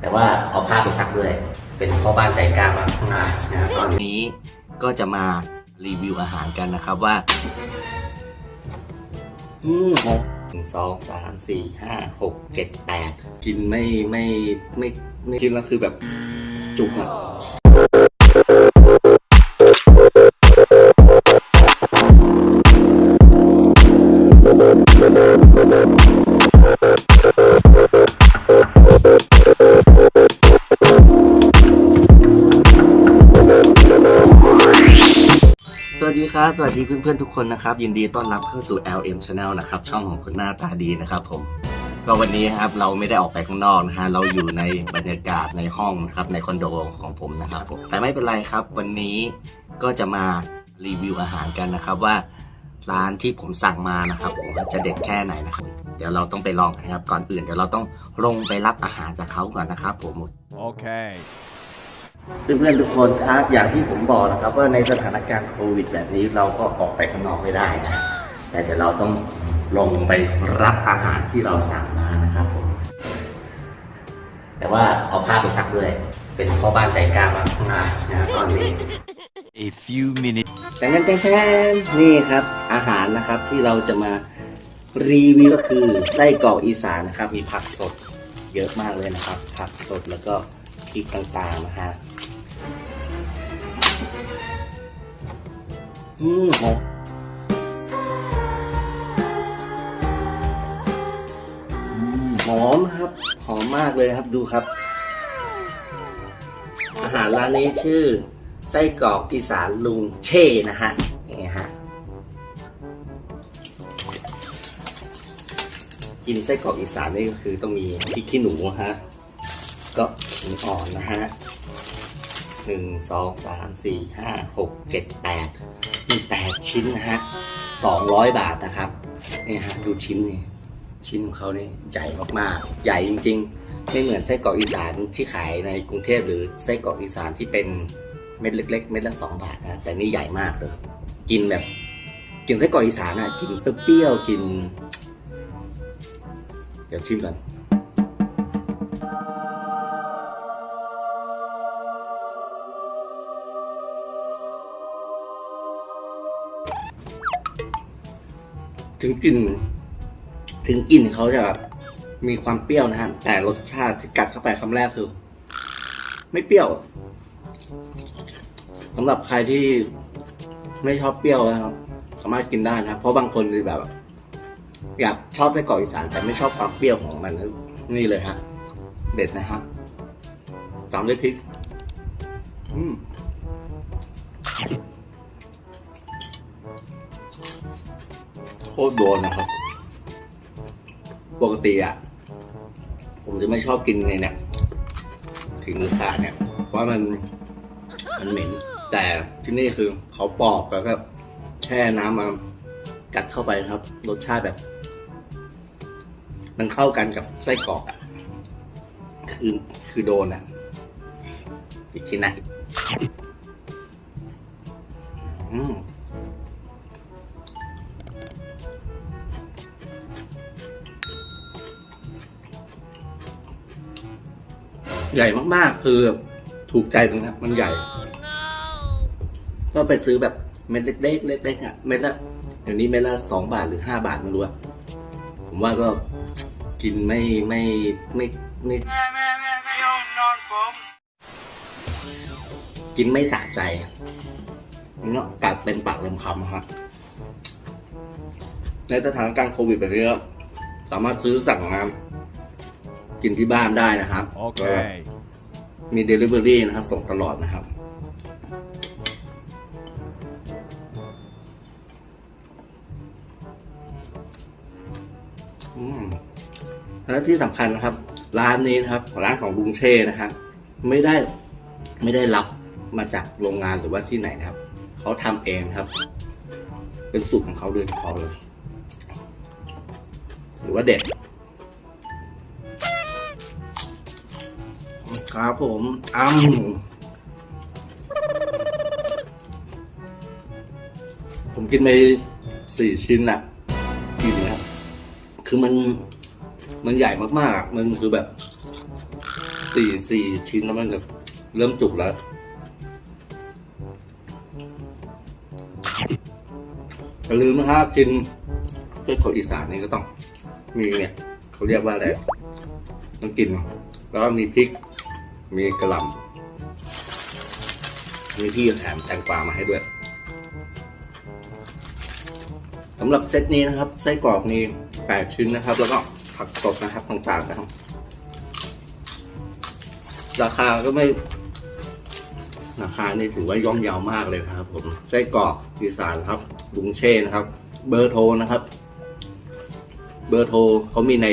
แต่ว่าเอาผ้าไปซักด้วย เป็นพ่อบ้านใจกล้ามากนะตอนนี้ก็จะมารีวิวอาหารกันนะครับว่าอืมหกหนึ่งสองสามสี่ห้าหกเจ็ดแปดกินไม่ไม่ไม่ไม่กินแล้วคือแบบจุกอะ ดีครับ สวัสดีเพื่อนๆทุกคนนะครับ ยินดีต้อนรับเข้าสู่ LM Channel นะครับ ช่องของคนหน้าตาดีนะครับผม ก็วันนี้ครับเราไม่ได้ออกไปข้างนอกนะฮะ เราอยู่ในบรรยากาศในห้องนะครับ ในคอนโดของผมนะครับผม แต่ไม่เป็นไรครับ วันนี้ก็จะมารีวิวอาหารกันนะครับว่าร้านที่ผมสั่งมานะครับผมจะเด็ดแค่ไหนนะครับ เดี๋ยวเราต้องไปลองกันครับ ก่อนอื่นเดี๋ยวเราต้องลงไปรับอาหารจากเขาก่อนนะครับผม Okay. เพื่อนๆทุกคนครับอย่างที่ผมบอกนะครับ ว่าในสถานการณ์โควิด แบบนี้เราก็ออกไปข้างนอกไม่ได้นะแต่เดี๋ยวเราต้องลงไปรับอาหารที่เราสั่งมานะครับผมแต่ว่าเอาผ้าไปซักด้วยเป็นพ่อบ้านใจกล้ามากนะนะตอนนี้ A few minutes. แต่งั้นแค่นี่ครับ อาหารนะครับที่เราจะมารีวิวก็คือไส้กรอกอีสานนะครับ มีผักสดเยอะมากเลยนะครับ ผักสดแล้วก็พ ริกต่างๆนะฮะหอมอืมหอมครับ หอมมากเลยครับดูครับ อาหารร้านนี้ชื่อ ไส้กรอกอีสานลุงเช่นะฮะนี่ฮะกินไส้กรอกอีสานนี่ก็คือต้องมีพริกขี้หนูฮะก็ ขิงอ่อนนะฮะหนึ่งสองสามสี่ห้าหกเจ็ดแปดมีแปดชิ้นนะฮะสองร้อยบาทนะครับนี่ฮะดูชิ้นนี่ชิ้นของเขานี่ใหญ่มากๆ ใหญ่จริง ๆ ไม่เหมือนไส้กรอกอีสานที่ขายในกรุงเทพหรือไส้กรอกอีสานที่เป็นเม็ดเล็ก ๆ เม็ดละสองบาทนะแต่นี่ใหญ่มากเลย กินแบบกินไส้กรอกอีสานอะกินเปรี้ยวๆกินเดี๋ยวชิมก่อน ถึงกลิ่นถึงกลิ่นเขาจะแบบมีความเปรี้ยวนะฮะแต่รสชาติที่กัดเข้าไปคำแรกคือ ไม่เปรี้ยวสำหรับใครที่ไม่ชอบเปรี้ยวนะครับ สามารถกินได้นะครับเพราะบางคนคือแบบ อยากชอบไส้กรอกอีสาน แต่ไม่ชอบความเปรี้ยวของมันนะนี่เลยฮะเด็ดนะฮะตามด้วยพริก อืม ตรโดนนะครับ ปกติอะ ผมจะไม่ชอบกินในเนี่ยถึงรือขาดเนี่ย เพราะมันมันเหม็น แต่ที่นี่คือเขาปอกแล้วก็แช่น้ำมากัดเข้าไปครับ รสชาติแบบ มันเข้ากันกับไส้กรอกอะคือคือโดนอะอีกทีนะอืม ใหญ่มากๆ คือถูกใจตรงนี้มันใหญ่ ก็ไปซื้อแบบเม็ดเล็กๆเล็กๆอะเม็ดละเดี๋ยวนี้เม็ดละสองบาทหรือห้าบาทไม่รู้อะผมว่าก็กินไม่ไม่ไม่ไม่กินไม่สะใจเนาะกัดเต็มปากเต็มคำครับในสถานการณ์โควิดแบบนี้สามารถซื้อสั่งมาน กินที่บ้านได้นะครับ Okay. มี Delivery นะครับ ส่งตลอดนะครับอืมและที่สำคัญนะครับ ร้านนี้นะครับ ร้านของลุงเช่นะครับ ไม่ได้ไม่ได้รับมาจากโรงงานหรือว่าที่ไหนนะครับ เขาทำเองครับ เป็นสูตรของเขาโดยเฉพาะเลย หรือว่าเด็ด ครับผมอ้ำผมกินไปสี่ชิ้นน่ะกินนะครับคือมันมันใหญ่มากๆอะมันคือแบบสี่สี่ชิ้นแล้วมันจะเริ่มจุกแล้ว อย่าลืมนะครับกินเพื่อคนอีสานนี่ก็ต้อง มีเนี่ย เขาเรียกว่าอะไรต้องกิน แล้วก็มีพริก มีกระหล่ำมีพี่แถมแตงกวามาให้ด้วยสำหรับเซตนี้นะครับไส้กรอกมีแปดชิ้นนะครับ แล้วก็ผักสดนะครับต่างๆนะครับ ราคาก็ไม่ ราคานี่ถือว่าย่อมเยาวมากเลยครับ ผมไส้กรอกอีสานครับลุงเช่นะครับ เบอร์โทรนะครับ เบอร์โทรเขามีใน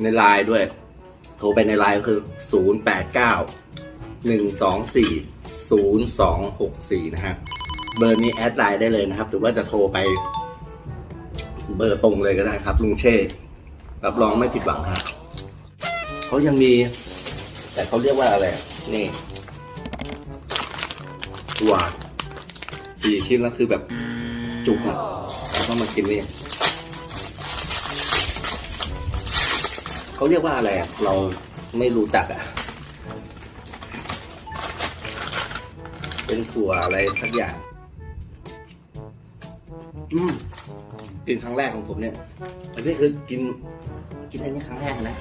ในไลน์ด้วย โทรไปในไลน์ก็คือ 0 8 9 1 2 4 0 2 6 4 นะฮะ เบอร์นี้แอดไลน์ได้เลยนะครับ หรือว่าจะโทรไป เบอร์ตรงเลยก็ได้ครับ ลุงเช่รับรองไม่ผิดหวังครับเขายังมี แต่เขาเรียกว่าอะไร นี่ตัวสี่ชิ้นแล้วคือแบบจุกอะแล้วก็มากินนี่ เขาเรียกว่าอะไรอะ เราไม่รู้จักอะ เป็นถั่วอะไรสักอย่าง อืมกินครั้งแรกของผมเนี่ย อันนี้คือกิน กินอันนี้ครั้งแรกนะ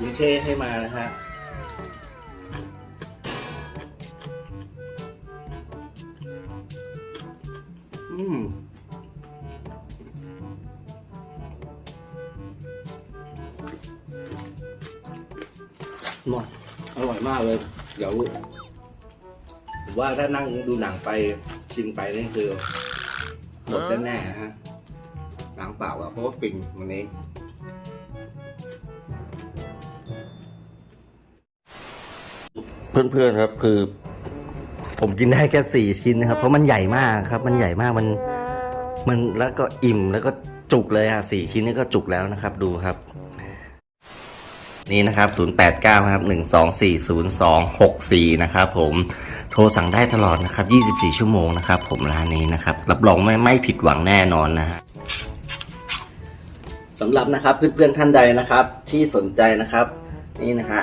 ลุงเช่ให้มานะฮะอืม หมดอร่อยมากเลย เดี๋ยวผมว่าถ้านั่งดูหนังไปชิมไปนี่คือหมดแน่ๆฮะหนังเปล่าอะเพราะว่าฟินวันนี้เพื่อนๆครับคือ ผมกินได้แค่สี่ชิ้นนะครับ เพราะมันใหญ่มากครับ มันใหญ่มากมันมันแล้วก็อิ่มแล้วก็จุกเลยอะสี่ชิ้นนี่ก็จุกแล้วนะครับ ดูครับ นี่นะครับศูนย์แปดเก้าครับหนึ่งสองสี่ศูนะครับผม โทรสั่งได้ตลอดนะครับยี่สิบสี่ชั่วโมงนะครับ ผมร้านนี้นะครับ รับรองไม่ไม่ผิดหวังแน่นอนนะฮะสำหรับนะครับเพื่อนๆท่านใดนะครับ ที่สนใจนะครับ นี่นะฮะ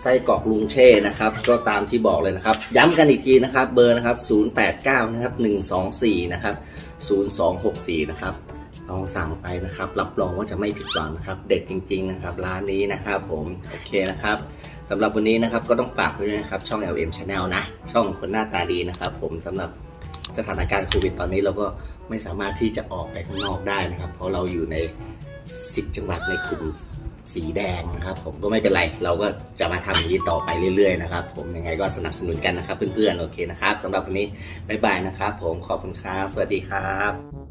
ไส้กรอกลุงเช่นะครับ ก็ตามที่บอกเลยนะครับ ย้ำกันอีกทีนะครับ เบอร์นะครับ 089 นะครับ 124 นะครับ 0264 นะครับ ลองสั่งไปนะครับ รับรองว่าจะไม่ผิดหวังนะครับ เด็ดจริง ๆ นะครับ ร้านนี้นะครับผมโอเคนะครับสำหรับวันนี้นะครับก็ต้องฝากไว้ด้วยนะครับช่อง LM Channel นะ ช่องคนหน้าตาดีนะครับ ผมสำหรับสถานการณ์โควิดตอนนี้เราก็ไม่สามารถที่จะออกไปข้างนอกได้นะครับ เพราะเราอยู่ใน 10 จังหวัดในกลุ่มสีแดงนะครับ ผมก็ไม่เป็นไร เราก็จะมาทำอย่างนี้ต่อไปเรื่อยๆนะครับ ผมยังไงก็สนับสนุนกันนะครับ เพื่อนๆโอเคนะครับสำหรับวันนี้บ๊ายบายนะครับ ผมขอบคุณครับสวัสดีครับ